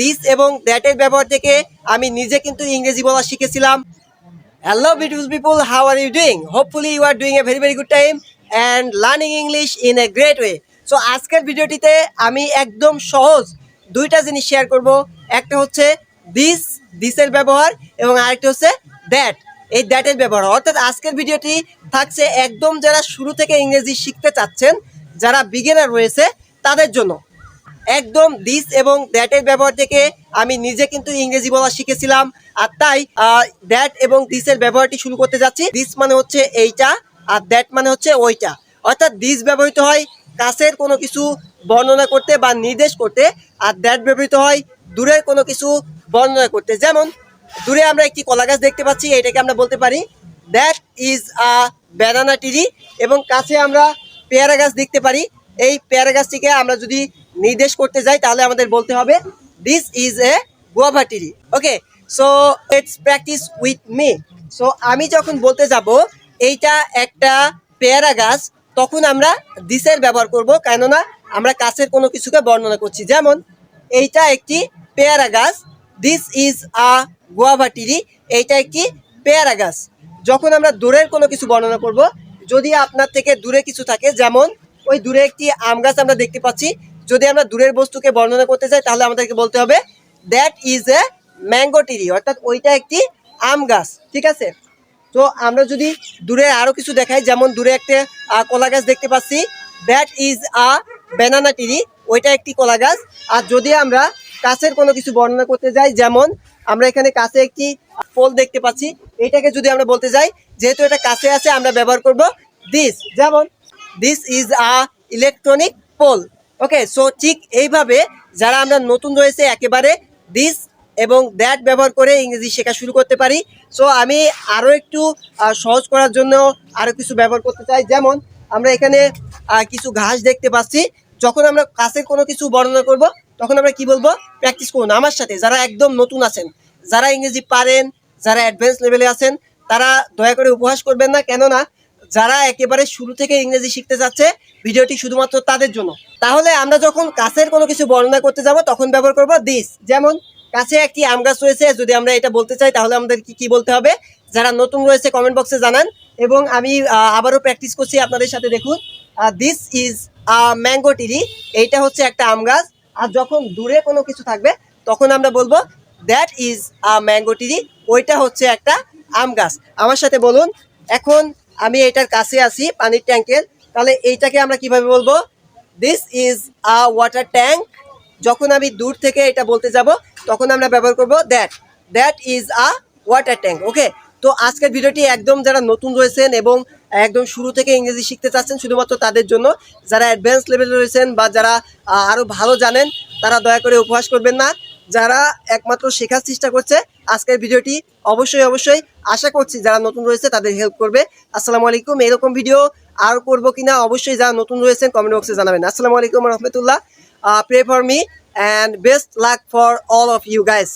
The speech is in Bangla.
দিস এবং দ্যাটের ব্যবহার থেকে আমি নিজে কিন্তু ইংরেজি বলা শিখেছিলাম। Hello beautiful people how are you doing hopefully you are doing a very very good time and learning English in a great way so আজকের ভিডিওটিতে আমি একদম সহজ দুইটা জিনিস শেয়ার করব। একটা হচ্ছে দিস দিসের ব্যবহার এবং আরেকটা হচ্ছে দ্যাট এই দ্যাটের ব্যবহার। অর্থাৎ আজকের ভিডিওটি থাকছে একদম যারা শুরু থেকে ইংরেজি শিখতে চাচ্ছেন, যারা বিগিনার রয়েছে, তাদের জন্য। একদম দিস এবং দ্যাটের ব্যবহার থেকে আমি নিজে কিন্তু ইংরেজি বলা শিখেছিলাম। আর তাই দ্যাট এবং দিসের ব্যবহারটি শুরু করতে যাচ্ছি। দিস মানে হচ্ছে এইটা, আর দ্যাট মানে হচ্ছে ওইটা। অর্থাৎ দিস ব্যবহৃত হয় কাছের কোনো কিছু বর্ণনা করতে বা নির্দেশ করতে, আর দ্যাট ব্যবহৃত হয় দূরের কোনো কিছু বর্ণনা করতে। যেমন, দূরে আমরা একটি কলা গাছ দেখতে পাচ্ছি, এটাকে আমরা বলতে পারি that is a banana tree এবং কাছে আমরা পেয়ারা গাছ দেখতে পারি। এই পেয়ারা গাছটিকে আমরা যদি নির্দেশ করতে যাই, তাহলে আমাদের বলতে হবে this is a guava tree okay so it's practice with me so আমি যখন বলতে যাব, এইটা একটা পেয়ারা গাছ, তখন আমরা দিসের ব্যবহার করব, কেননা আমরা কাছের কোনো কিছুকে বর্ণনা করছি। যেমন, এইটা একটি পেয়ারা গাছ this is a guava tree এইটা একটি পেয়ারা গাছ। যখন আমরা দূরের কোনো কিছু বর্ণনা করব, যদি আপনার থেকে দূরে কিছু থাকে, যেমন, ওই দূরে একটি আম গাছ আমরা দেখতে পাচ্ছি যদি আমরা দূরের বস্তুকে বর্ণনা করতে চাই, তাহলে আমাদেরকে বলতে হবে that is a mango tree অর্থাৎ ওইটা একটি আম গাছ, ঠিক আছে? তো আমরা যদি দূরে আরও কিছু দেখাই, যেমন দূরে একটা কলা গাছ দেখতে পাচ্ছি that is a banana tree ওইটা একটি কলা গাছ। আর যদি আমরা কাছের কোনো কিছু বর্ণনা করতে যাই, যেমন আমরা এখানে কাছে একটি পোল দেখতে পাচ্ছি, এটাকে যদি আমরা বলতে যাই, যেহেতু এটা কাছে আছে, আমরা ব্যবহার করব দিস যেমন this is a electronic pole okay so ঠিক এইভাবে যারা আমরা নতুন রয়েছে, একেবারে দিস এবং দ্যাট ব্যবহার করে ইংরেজি শেখা শুরু করতে পারি। সো আমি আরও একটু সহজ করার জন্য আরও কিছু ব্যবহার করতে চাই। যেমন আমরা এখানে কিছু ঘাস দেখতে পাচ্ছি। যখন আমরা কাছের কোনো কিছু বর্ণনা করব, তখন আমরা কি বলব? প্র্যাকটিস করুন। আমার সাথে যারা একদম নতুন আছেন, যারা ইংরেজি পারেন, যারা অ্যাডভান্স লেভেলে আছেন, তারা দয়া করে উপহাস করবেন না। কেননা যারা একেবারে শুরু থেকে ইংরেজি শিখতে যাচ্ছে, ভিডিওটি শুধুমাত্র তাদের জন্য। তাহলে আমরা যখন কাছের কোনো কিছু বর্ণনা করতে যাব, তখন ব্যবহার করব দিস যেমন, কাছে একটি আম গাছ রয়েছে, যদি আমরা এটা বলতে চাই, তাহলে আমাদের কি কি বলতে হবে? যারা নতুন রয়েছে কমেন্ট বক্সে জানান। এবং আমি আবারও প্র্যাকটিস করছি আপনাদের সাথে দেখুন। This is a mango tree এইটা হচ্ছে একটা আম গাছ। আর যখন দূরে কোনো কিছু থাকবে, তখন আমরা বলব that is a mango tree ওইটা হচ্ছে একটা আম গাছ। আমার সাথে বলুন, এখন আমি এটার কাছে আছি পানির ট্যাঙ্কের। তাহলে এইটাকে আমরা কীভাবে বলব? This is a water tank যখন আমি দূর থেকে এটা বলতে যাব, তখন আমরা ব্যবহার করব that that is a water tank okay তো আজকের ভিডিওটি একদম যারা নতুন রয়েছেন এবং একদম শুরু থেকে ইংরেজি শিখতে চাচ্ছেন শুধুমাত্র তাদের জন্য, যারা অ্যাডভান্স লেভেলে রয়েছেন বা যারা আরও ভালো জানেন, তারা দয়া করে উপহাস করবেন না। যারা একমাত্র শেখার চেষ্টা করছে আজকের ভিডিওটি অবশ্যই অবশ্যই আশা করছি যারা নতুন রয়েছে তাদের হেল্প করবে। আসসালামু আলাইকুম, এরকম ভিডিও আর করব কিনা অবশ্যই যারা নতুন রয়েছেন কমেন্ট বক্সে জানাবেন। আসসালামু আলাইকুম রহমতুল্লাহ pray for me and best luck for all of you guys